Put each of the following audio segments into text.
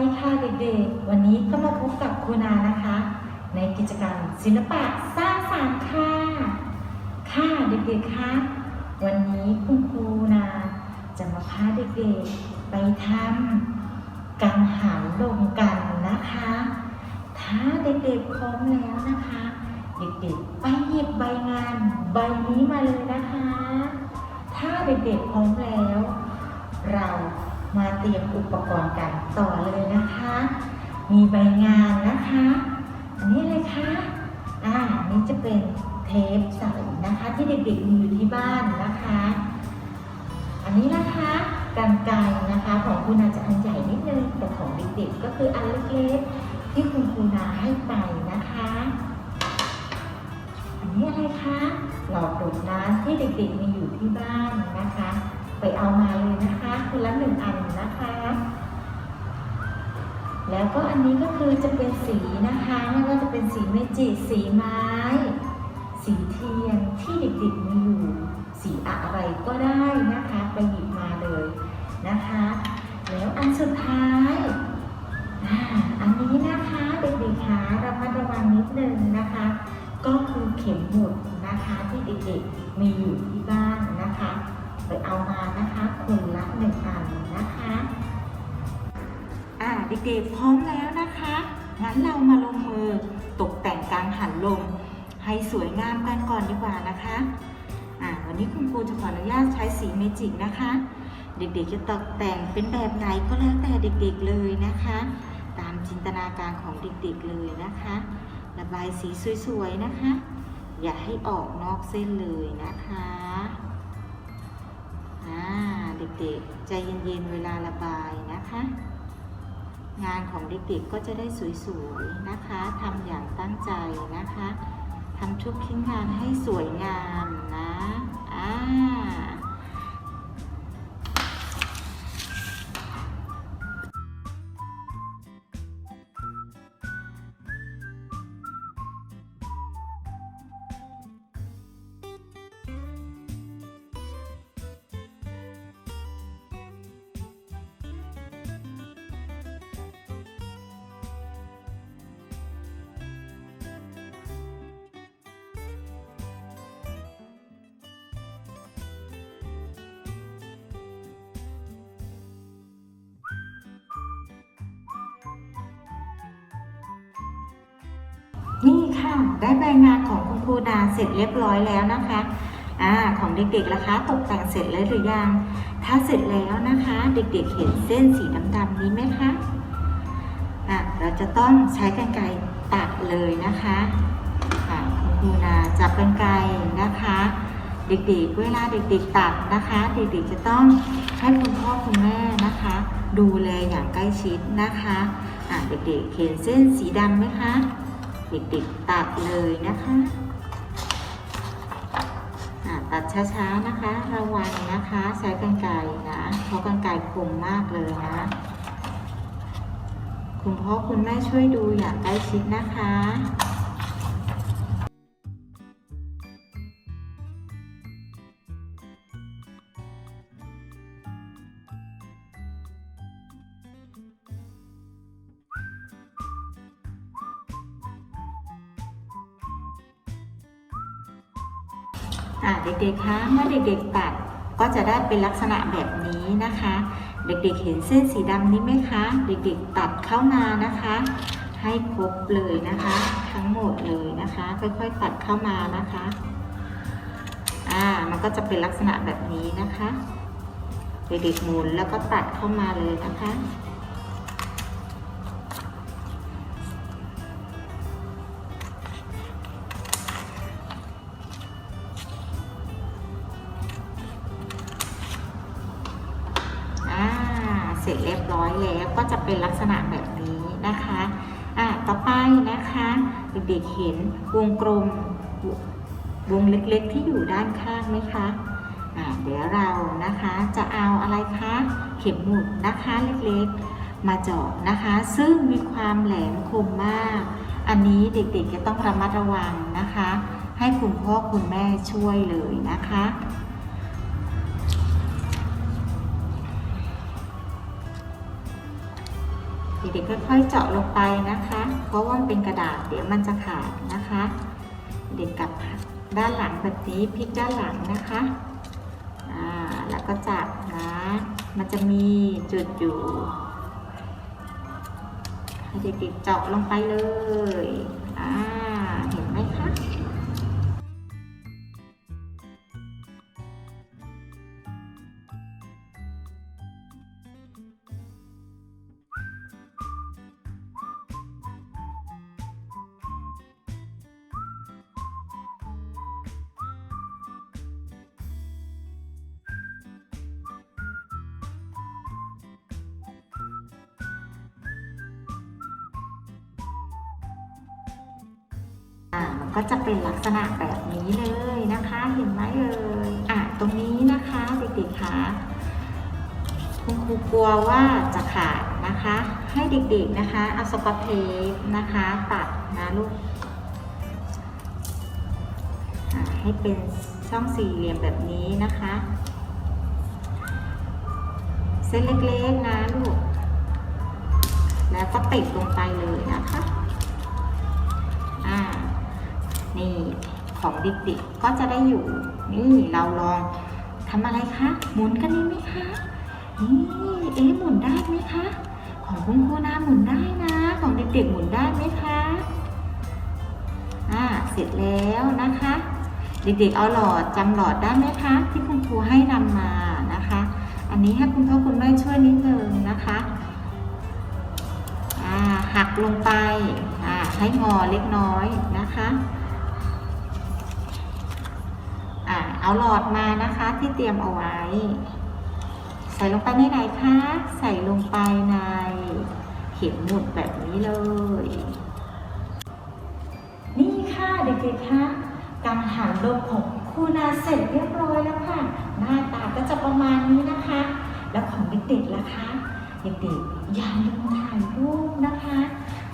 ดีค่ะเด็กๆ วันนี้ก็มาพบกับครูนานะคะ ในกิจกรรมศิลปะสร้างสรรค์ค่ะ ค่ะเด็กๆคะวันนี้คุณครูนาจะมาพาเด็กๆไปทำกังหันลมกันนะคะ ถ้าเด็กๆพร้อมแล้วนะคะ เด็กๆไปหยิบใบงานใบนี้มาเลยนะคะ ถ้าเด็กๆพร้อมแล้ว เรา มาเตรียมอุปกรณ์กันต่อเลยนะคะ มีใบงานนะคะ อันนี้เลยคะอ่าอันนี้จะเป็นเทปใสนะคะ ที่เด็กๆมีอยู่ที่บ้านนะคะ อันนี้นะคะกันไกนะคะของคุณอาจจะอันใหญ่นิดนึงแต่ของเด็กๆก็คืออันเล็กๆที่คุณครูนาให้ไปนะคะ อันนี้อะไรคะหลอดดูดน้ำที่เด็กๆมีอยู่ที่บ้านนะคะ ไปเอามาเลยนะคะคนละหนึ่งอันนะคะ แล้วก็อันนี้ก็คือจะเป็นสีนะคะไม่ว่าจะเป็นสีเมจิสีไม้ สีเทียนที่เด็กๆมีอยู่สีอะไรก็ได้นะคะไปหยิบมาเลยนะคะ แล้วอันสุดท้ายอันนี้นะคะเด็กๆคะระมัดระวังนิดนึงนะคะ ก็คือเข็มหมุดนะคะที่เด็กๆมีอยู่ที่บ้าน เด็กๆพร้อมแล้วนะคะ งั้นเรามาลงมือตกแต่งกลางหันลมให้สวยงามกันก่อนดีกว่านะคะอ่าวันนี้คุณครูจะขออนุญาตใช้สีเมจิกนะคะ เด็กๆจะตกแต่งเป็นแบบไหนก็แล้วแต่เด็กๆเลยนะคะ ตามจินตนาการของเด็กๆเลยนะคะ ระบายสีสวยๆนะคะ อย่าให้ออกนอกเส้นเลยนะคะอ่าเด็กๆ ใจเย็นๆ เวลาระบายนะคะ งานของเด็กๆก็จะได้สวยๆนะคะทำอย่างตั้งใจนะคะทำทุกชิ้นงานให้สวยงามนะอ่า นี่ค่ะ ได้ใบงานของคุณครูนาเสร็จเรียบร้อยแล้วนะคะอ่าของเด็กๆล่ะคะ ตกแต่งเสร็จแล้วหรือยัง ถ้าเสร็จแล้วนะคะ เด็กๆเห็นเส้นสีดำๆนี้ไหมคะอะเราจะต้องใช้กรรไกรตัดเลยนะคะอะคุณครูนาจับกรรไกรนะคะ เด็กๆ เวลาเด็กๆตัดนะคะ เด็กๆจะต้องให้คุณพ่อคุณแม่นะคะ ดูแลอย่างใกล้ชิดนะคะอะเด็กๆเห็นเส้นสีดำไหมคะ เด็กๆตัดเลยนะคะอะตัดช้าๆนะคะ ระวังนะคะ ใช้กรรไกรนะเพราะกรรไกรคมมากเลยนะ คุณพ่อคุณแม่ช่วยดูอย่างใกล้ชิดนะคะ อะเด็กๆคะเมื่อเด็กๆตัดก็จะได้เป็นลักษณะแบบนี้นะคะ เด็กๆเห็นเส้นสีดำนี้ไหมคะ เด็กๆตัดเข้ามานะคะ ให้ครบเลยนะคะ ทั้งหมดเลยนะคะ ค่อยๆตัดเข้ามานะคะอ่ามันก็จะเป็นลักษณะแบบนี้นะคะ เด็กๆหมุนแล้วก็ตัดเข้ามาเลยนะคะ เสร็จเรียบร้อยแล้วก็จะเป็นลักษณะแบบนี้นะคะอ่าต่อไปนะคะเด็กๆเห็นวงกลมวงเล็กๆที่อยู่ด้านข้างไหมคะอ่าเดี๋ยวเรานะคะจะเอาอะไรคะเข็มหมุดนะคะเล็กๆมาเจาะนะคะ ซึ่งมีความแหลมคมมาก อันนี้เด็กๆจะต้องระมัดระวังนะคะ ให้คุณพ่อคุณแม่ช่วยเลยนะคะ เด็กๆค่อยๆเจาะลงไปนะคะ เพราะว่ามันเป็นกระดาษเดี๋ยวมันจะขาดนะคะ เด็กกลับด้านหลังแบบนี้พลิกด้านหลังนะคะอ่าแล้วก็จับนะมันจะมีจุดอยู่เด็กๆเจาะลงไปเลยอ่าเห็นไหมคะ อ่ามันก็จะเป็นลักษณะแบบนี้เลยนะคะ เห็นไหมเอ่ยอะตรงนี้นะคะเด็กๆคะคุณครูกลัวว่าจะขาดนะคะ ให้เด็กๆนะคะเอาสกอตเทปนะคะตัดนะลูกให้เป็นช่องสี่เหลี่ยมแบบนี้นะคะ เส้นเล็กๆนะลูก แล้วก็ติดลงไปเลยนะคะ นี่ของเด็กๆก็จะได้อยู่ นี่เราลองทำอะไรคะหมุนกันไดีไหมคะนี่เอ๊ะหมุนได้ไหมคะของคุณครูนาหมุนได้นะ ของเด็กๆหมุนได้ไหมคะอ่าเสร็จแล้วนะคะ เด็กๆเอาหลอดจำหลอดได้ไหมคะ ที่คุณครูให้นำมานะคะ อันนี้ให้คุณพ่อคุณแม่ช่วยนิดนึงนะคะอ่าหักลงไปอ่าให้งอเล็กน้อยนะคะ เอาหลอดมานะคะที่เตรียมเอาไว้ ใส่ลงไปในไหนคะ ใส่ลงไปในเข็มหมุดแบบนี้เลย นี่ค่ะเด็กๆคะกังหันลมของคูนาเสร็จเรียบร้อยแล้วค่ะ หน้าตาก็จะประมาณนี้นะคะ แล้วของเด็กๆล่ะคะเด็กๆอย่าลืมถ่ายรูปนะคะ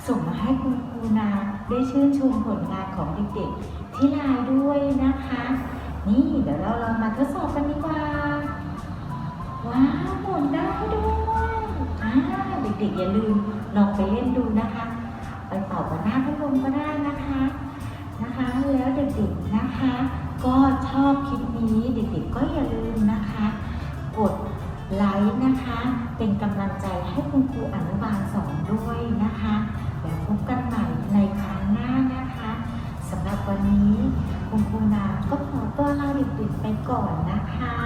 ส่งมาให้คุณครูนาได้ชื่นชมผลงานของเด็กๆที่ไลน์ด้วยนะคะ นี่เดี๋ยวเราลองมาทดสอบกันดีกว่า ว้าวหมุนได้ด้วยอ่าเด็กๆอย่าลืมลองไปเล่นดูนะคะ ไปเป่ากับหน้าพัดลมก็ได้นะคะ นะคะ แล้วเด็กๆนะคะ ก็ชอบคลิปนี้เด็กๆก็อย่าลืมนะคะ กดไลค์นะคะ เป็นกำลังใจให้คุณครูอนุบาลสอนด้วยนะคะแล้วพบกันใหม่ในครั้งหน้านะคะสำหรับวันนี้คุณครูนา ตัวลาดิบๆไปก่อนนะคะ